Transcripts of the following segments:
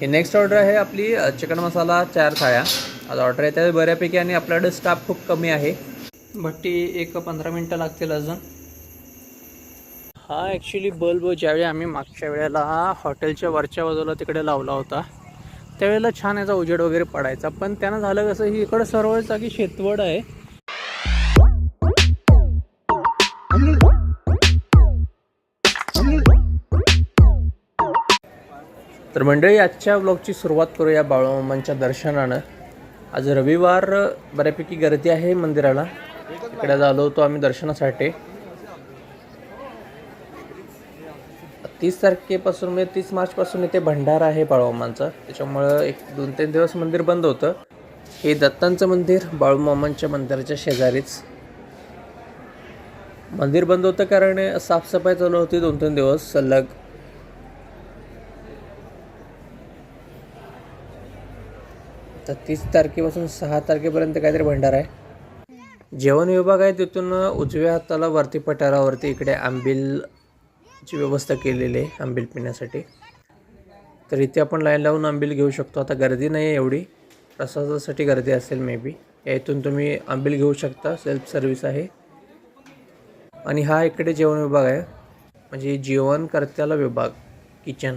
ही next order आहे आपली chicken मसाला चार थाळ्या. आज ऑर्डर आहे बऱ्यापैकी आणि आपल्याकडे स्टाफ खूप कमी आहे. भट्टी एक पंधरा मिनटं लागतील अजून. हा ॲक्च्युली बल्ब ज्यावेळी आम्ही मागच्या वेळेला हॉटेलच्या वरच्या बाजूला तिकडे लावला होता त्यावेळेला छान याचा उजेड वगैरे पडायचा. पण त्यानं झालं कसं ही इकडं सर्व जागी शेतवड आहे. तर मंडळी आजच्या ब्लॉगची सुरुवात करूया बाळूमामांच्या दर्शनानं. आज रविवार बऱ्यापैकी गर्दी आहे मंदिराला. इकडे झालो होतो आम्ही दर्शनासाठी. तीस तारखेपासून म्हणजे तीस मार्चपासून इथे भंडारा आहे बाळूमामांचा. त्याच्यामुळं एक दोन तीन दिवस मंदिर बंद होतं. हे दत्तांचं मंदिर बाळूमामांच्या मंदिराच्या शेजारीच. मंदिर बंद होतं कारण साफसफाई चालू होती दोन तीन दिवस सलग. तर तीस तारखेपासून सहा तारखेपर्यंत काहीतरी भंडार आहे. जेवण विभाग आहे तिथून उजव्या हाताला वरती पठारावरती इकडे आंबीलची व्यवस्था केलेली आहे आंबील पिण्यासाठी. तर इथे आपण लाईन लावून आंबील घेऊ शकतो. आता गर्दी नाही आहे एवढी. प्रसादासाठी गर्दी असेल मे बी या इथून तुम्ही आंबील घेऊ शकता. सेल्फ सर्विस आहे. आणि हा इकडे जेवण विभाग आहे. म्हणजे जेवणकर्त्याला विभाग किचन.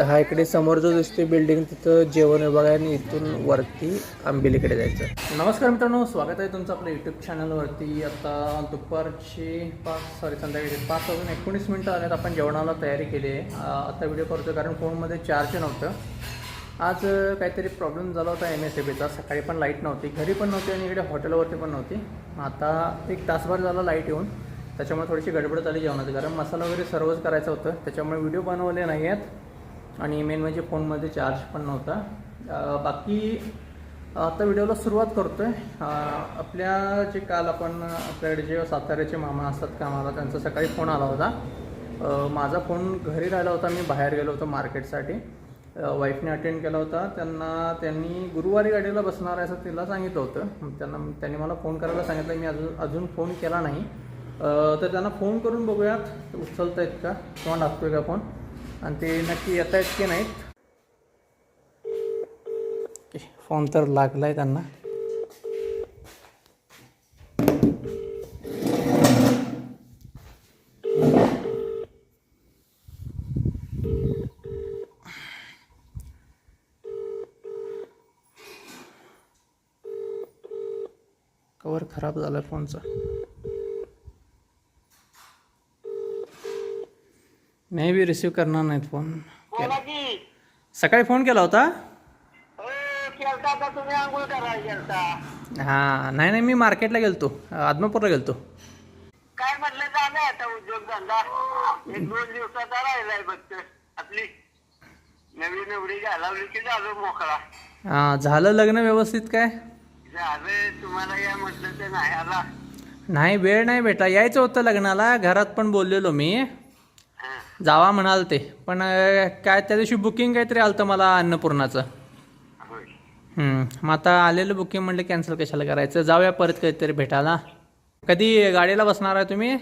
हा इकडे समोर जो दिसतोय बिल्डिंग तिथं जेवण विभाग आहे आणि इथून वरती आंबिलीकडे जायचं. नमस्कार मित्रांनो स्वागत आहे तुमचं आपल्या यूट्यूब चॅनलवरती आता दुपारची पाच सॉरी संध्याकाळी पाच वाजून एकोणीस मिनटं आल्यात आपण जेवणाला तयारी केली आहे. आता व्हिडिओ करतो कारण फोनमध्ये चार्ज नव्हतं. आज काहीतरी प्रॉब्लेम झाला होता एम एस ए बीचा सकाळी पण लाइट नव्हती घरी पण नव्हती आणि इकडे हॉटेलवरती पण नव्हती. आता एक तासभर झाला लाइट येऊन. त्याच्यामुळे थोडीशी गडबड झाली जेवणाची कारण मसाला वगैरे सर्वच करायचं होतं. त्याच्यामुळे व्हिडिओ बनवले नाही आहेत आणि मेन म्हणजे फोनमध्ये चार्ज पण नव्हता. बाकी आता व्हिडिओला सुरुवात करतो आहे आपल्या जे काल आपण आपल्याकडे जे साताऱ्याचे मामा असतात कामाला त्यांचा सकाळी फोन आला होता. माझा फोन घरी राहिला होता मी बाहेर गेलो होतो मार्केटसाठी. वाईफने अटेंड केला होता. त्यांना त्यांनी गुरुवारी गाडीला बसणार आहे असं तिला सांगितलं होतं. त्यांना त्यांनी मला फोन करायला सांगितलं मी अजून अजून फोन केला नाही. तर त्यांना फोन करून बघूयात. उचलत आहेत का किंवा आहे का फोन आणि ते नक्की येत आहेत की नाहीत. फोन तर लागला आहे त्यांना. कवर खराब झाला फोनचा. नाही बी रिसीव करणार नाहीत फोन बोला की. सकाळी फोन केला होता? हो केलता का तुम्ही आंघोळ करायला गेलता. हां नाही नाही मी मार्केटला गेलतो. आदमापूरला गेलतो. काय म्हटलं झालं आता उद्योग धंदा? एक दोन दिवसाचा राहिलाय फक्त. आपली नवी नवरी घालावली की झालं मोकळा. हां झालं लग्न व्यवस्थित काय? झालं तुम्हाला या म्हटलं ते नाही आला. नाही वेळ नाही भेटला. यायचं होतं लग्नाला. घरात पण बोललेलो मी. हा, जावा म्हणाल ते. पण काय त्या दिवशी बुकिंग काहीतरी आलं मला अन्नपूर्णाचं. मग आता आलेलं बुकिंग म्हटलं कॅन्सल कशाला करायचं? जाऊया परत कधीतरी भेटायला. कधी गाडीला बसणार आहे तुम्ही?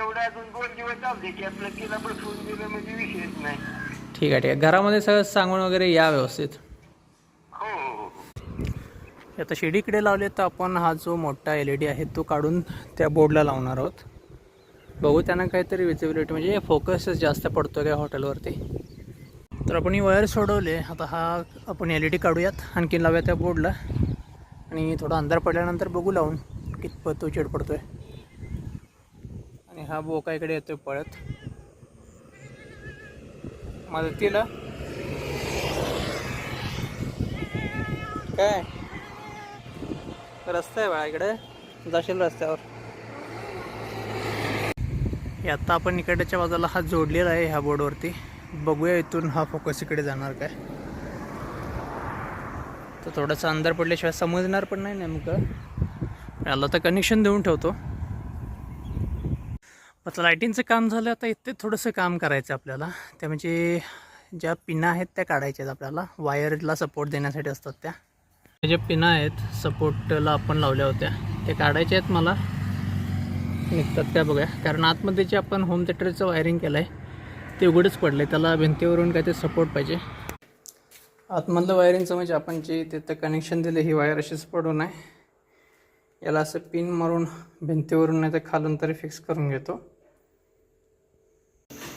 म्हणजे ठीक आहे ठीक आहे. घरामध्ये सगळं सांगून वगैरे या व्यवस्थित. हो हो हो. आता शिडीकडे लावले तर आपण हा जो मोठा एल ई डी आहे तो काढून त्या बोर्डला लावणार आहोत. बघू त्यांना काहीतरी विजिबिलिटी म्हणजे फोकसच जास्त पडतो आहे हॉटेलवरती तर आपण ही वायर सोडवले. आता हा आपण एल ई डी काढूयात. आणखीन लावूया त्या बोर्डला आणि थोडा अंधार पडल्यानंतर बघू लावून कितपत उचीड पडतो आहे आणि हा बोका इकडे येतोय पळत मदतीला काय? रस्ता आहे बा इकडे. जाशील रस्त्यावर. हे आता आपण इकडच्या बाजूला हा जोडलेला आहे ह्या बोर्डवरती. बघूया इथून हा फोकस इकडे जाणार काय. तर थोडासा अंधार पडल्याशिवाय समजणार पण नाही नेमकं. याला तर कनेक्शन देऊन ठेवतो. आता लाईटिंगचं काम झालं आता इथे थोडंसं काम करायचं आपल्याला. त्या म्हणजे ज्या पिना आहेत त्या काढायच्या आहेत आपल्याला. वायरला सपोर्ट देण्यासाठी असतात त्या. त्या ज्या पिना आहेत सपोर्टला आपण लावल्या होत्या ते काढायच्या आहेत मला. निघतात त्या बघा कारण आतमध्ये जे आपण होम थिएटरचं वायरिंग केलं आहे ते उघडच आहे त्याला भिंतीवरून काय ते सपोर्ट पाहिजे. आतमधलं वायरिंगचं म्हणजे आपण जे तिथं कनेक्शन दिलं ही वायर अशीच पडून आहे. याला असं पिन मारून भिंतीवरून नाही तर खालून तरी फिक्स करून घेतो.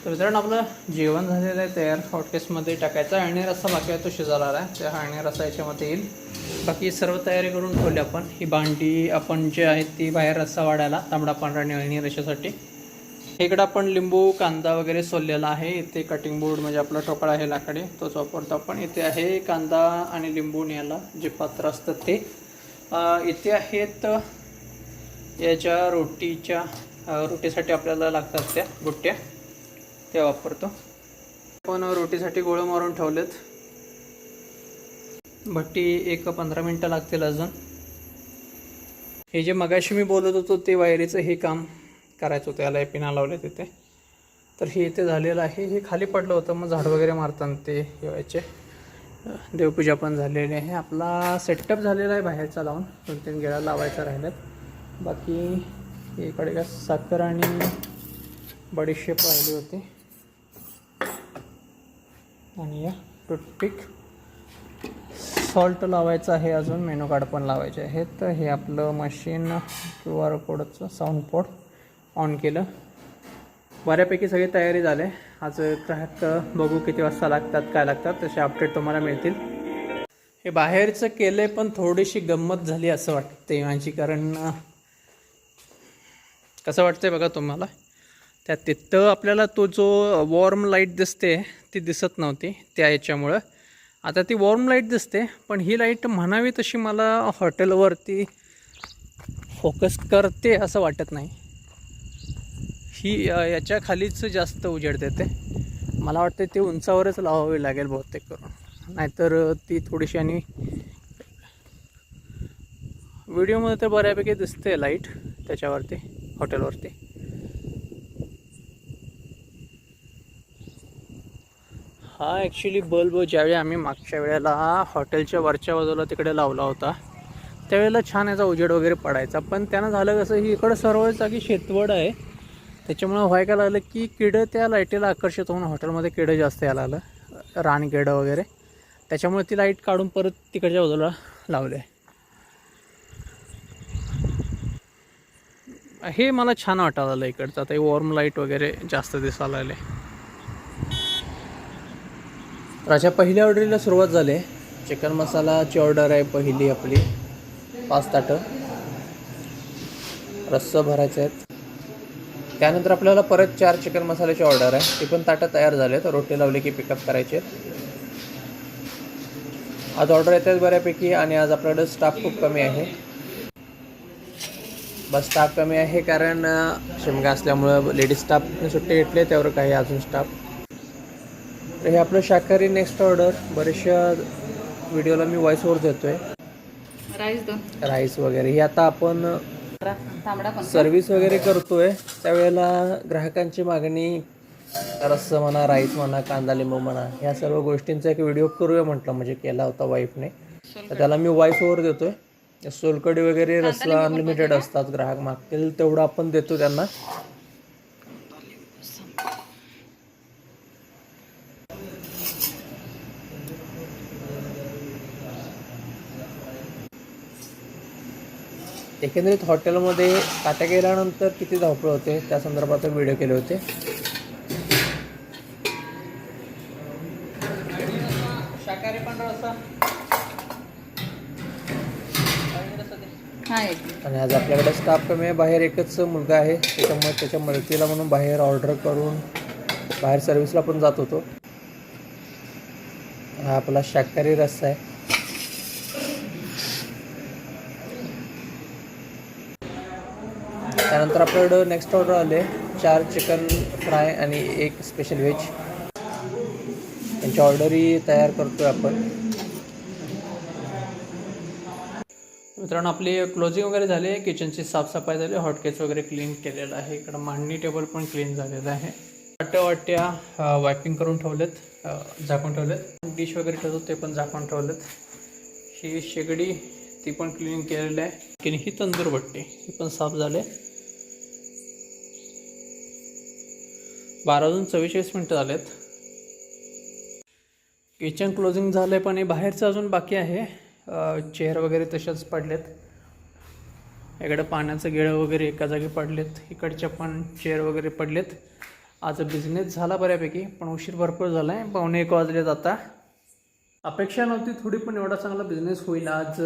तर मित्रांनो आपलं जेवण झालेलं आहे तयार. हॉटकेसमध्ये टाकायचा आणि रस्सा बाकी आहे तो शिजायला आला आहे. त्या आणि रस्सा याच्यामध्ये येईल. बाकी सर्व तयारी करून ठेवली आपण. ही भांडी आपण जे आहेत ती बाहेर रस्सा वाढायला. तांबडा पांढरा निळणी रशासाठी इकडं आपण लिंबू कांदा वगैरे सोललेला आहे. इथे कटिंग बोर्ड म्हणजे आपला ठोकळा आहे लाकडी. तोच वापरतो आपण. इथे आहे कांदा आणि लिंबू न्यायला जे पात्र असतं ते. इथे आहेत याच्या रोटीच्या रोटीसाठी आपल्याला लागतात त्या बुट्ट्या ते वापरतो. आपण रोटीसाठी गोळं मारून ठेवलेत. भट्टी एक पंधरा मिनटं लागतील अजून. हे जे मगाशी मी बोलत होतो ते वायरीचं हे काम करायचं होतं. याला पिना लावले तिथे तर हे इथे झालेलं आहे. हे खाली पडलं होतं. मग झाड वगैरे मारताना ते ठेवायचे. देवपूजा पण झालेली आहे. आपला सेटअप झालेला आहे बाहेरचा लावून. दोन तीन गेळा लावायचा राहिल्यात. बाकी इकडे का साखर आणि बडीशेप राहिली होती. आणि या टूथपिक सॉल्ट लावायचं आहे अजून मेनू कार्ड पण लावायचे आहेत. तर हे आपलं मशीन क्यू आर कोडचं साऊंड पोर्ट ऑन केलं. बऱ्यापैकी सगळी तयारी झाली. आज ग्राहक बघू किती वाजता लागतात काय लागतात तसे अपडेट तुम्हाला मिळतील. हे बाहेरचं केलं आहे पण थोडीशी गंमत झाली असं वाटते माझी कारण कसं वाटतंय बघा तुम्हाला. त्या तिथं आपल्याला तो जो वॉर्म लाइट दिसते ती दिसत नव्हती त्या याच्यामुळं. आता ती वॉर्म लाइट दिसते पण ही लाइट म्हणावी तशी मला हॉटेलवरती फोकस करते असं वाटत नाही. ही याच्या खालीच जास्त उजेड देते. मला वाटते ती उंचावरच लावावी लागेल बहुतेक करून. नाहीतर ती थोडीशी आणि व्हिडिओमध्ये तर बऱ्यापैकी दिसते लाइट त्याच्यावरती हॉटेलवरती हा ॲक्च्युली बल्ब ज्यावेळी आम्ही मागच्या वेळेला हॉटेलच्या वरच्या बाजूला तिकडे लावला होता त्यावेळेला छान याचा उजेड वगैरे पडायचा. पण त्यानं झालं कसं ही इकडं सर्व जागी शेतवड आहे. त्याच्यामुळं व्हाय काय लागलं की किडं त्या लाईटीला आकर्षित होऊन हॉटेलमध्ये किडं जास्त यायला लागलं रानकिडं वगैरे. त्याच्यामुळे ती लाइट काढून परत तिकडच्या बाजूला लावले. हे मला छान वाटायला आलं इकडचं. आता वॉर्म लाइट वगैरे जास्त दिसायला लागले. राजा पहिल्या ऑर्डरीला सुरुवात झाली. चिकन मसालाची ऑर्डर आहे पहिली आपली. पाच ताटं. रस्सं भरायचे आहेत. त्यानंतर आपल्याला परत चार चिकन मसाल्याची ऑर्डर आहे. ती पण ताटं तयार झाले तर रोटी लावली की पिकअप करायचे आज ऑर्डर येतात बऱ्यापैकी आणि आज आपल्याकडं स्टाफ खूप कमी आहे. बस स्टाफ कमी आहे कारण शिमगा असल्यामुळं लेडीज स्टाफने सुट्टी घेतली आहे, त्यावर काही अजून स्टाफ तर हे आपलं शाकाहारी नेक्स्ट ऑर्डर बऱ्याचशा व्हिडिओला मी व्हॉइस ओव्हर देतोय. राईस दोन. राईस वगैरे. हे आता आपण सर्विस वगैरे करतोय. त्यावेळेला ग्राहकांची मागणी रस्सं म्हणा राईस म्हणा कांदा लिंबू म्हणा ह्या सर्व गोष्टींचा एक व्हिडिओ करूया म्हटलं. म्हणजे केला होता वाईफने तर त्याला मी व्हॉइस ओव्हर देतोय. सोलकडी वगैरे रसला अनलिमिटेड असतात. ग्राहक मागतील तेवढं आपण देतो त्यांना. एकंदरीत हॉटेलमध्ये काट्या गेल्यानंतर किती धावपळ होते? त्या संदर्भात व्हिडिओ केले होते. शाकाहारी रस्सा. हा आणि आज आपल्याकडे स्टाफ कमी आहे. बाहेर एकच मुलगा आहे. त्याच्यामुळे त्याच्या मदतीला म्हणून बाहेर ऑर्डर करून बाहेर सर्व्हिसला पण जात होतो. हा आपला शाकाहारी रस्सा आहे. त्यानंतर आपल्याकडं नेक्स्ट ऑर्डर आले. चार चिकन फ्राय आणि एक स्पेशल व्हेज त्यांची ऑर्डरही तयार करतो आहे आपण. मित्रांनो आपली क्लोजिंग वगैरे झाली आहे. किचनची साफसफाई झाली हॉटकेस वगैरे क्लीन केलेलं आहे. इकडं मांडणी टेबल पण क्लीन झालेलं आहे. वाट्या वाट्या वायपिंग करून ठेवलेत. झाकून ठेवलेत. डिश वगैरे ठेवतो ते पण झाकून ठेवलेत. ही शेगडी ती पण क्लीन केलेली आहे. की ही तंदूर भट्टी ही पण साफ झाले बारा वाजून चव्वेचाळीस मिनटं झालेत. किचन क्लोजिंग झालं आहे पण हे बाहेरचं अजून बाकी आहे. चेअर वगैरे तशाच पडलेत. इकडं पाण्याचं गेळं वगैरे एका जागी पडलेत. इकडच्या पण चेअर वगैरे पडलेत. आज बिझनेस झाला बऱ्यापैकी पण उशीर भरपूर झाला आहे पावणे एक वाजलेत आता. अपेक्षा नव्हती थोडी पण एवढा चांगला बिझनेस होईल. आज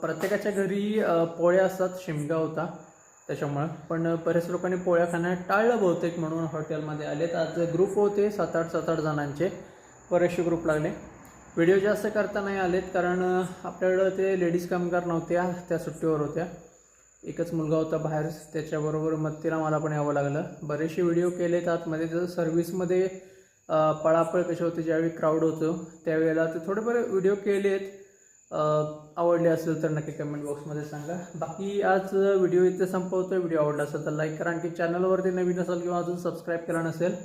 प्रत्येकाच्या घरी पोळ्या असतात शिमगा होता. त्याच्यामुळं. पण बरेच लोकांनी पोळ्या खाणं टाळलं बहुतेक म्हणून हॉटेलमध्ये आलेत. आज ग्रुप होते सात आठ सात आठ जणांचे. बरेचसे ग्रुप लागले. व्हिडिओ जास्त करता नाही आलेत कारण आपल्याकडं ते लेडीज कामगार नव्हत्या त्या सुट्टीवर होत्या. एकच मुलगा होता बाहेर त्याच्याबरोबर मग तिला मला पण यावं लागलं. बरेचसे व्हिडिओ केलेत आतमध्ये. त्याचं सर्व्हिसमध्ये पळापळ कशी होते ज्यावेळी क्राऊड होतो त्यावेळेला ते थोडेफार व्हिडिओ केलेत. आहेत आवडले असेल तर नक्की कमेंट बॉक्समध्ये सांगा. बाकी आज व्हिडिओ इथे संपवतोय. व्हिडिओ आवडला असेल तर लाईक करा. आणखी चॅनलवरती नवीन असेल किंवा अजून सबस्क्राईब केला नसेल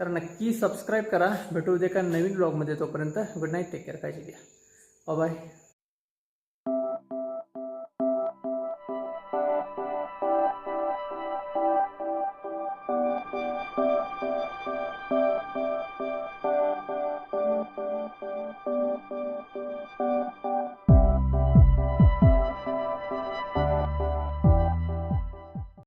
तर नक्की सबस्क्राईब करा. भेटू दे का नवीन ब्लॉगमध्ये तोपर्यंत गुड नाईट टेक केअर काळजी घ्या. बाय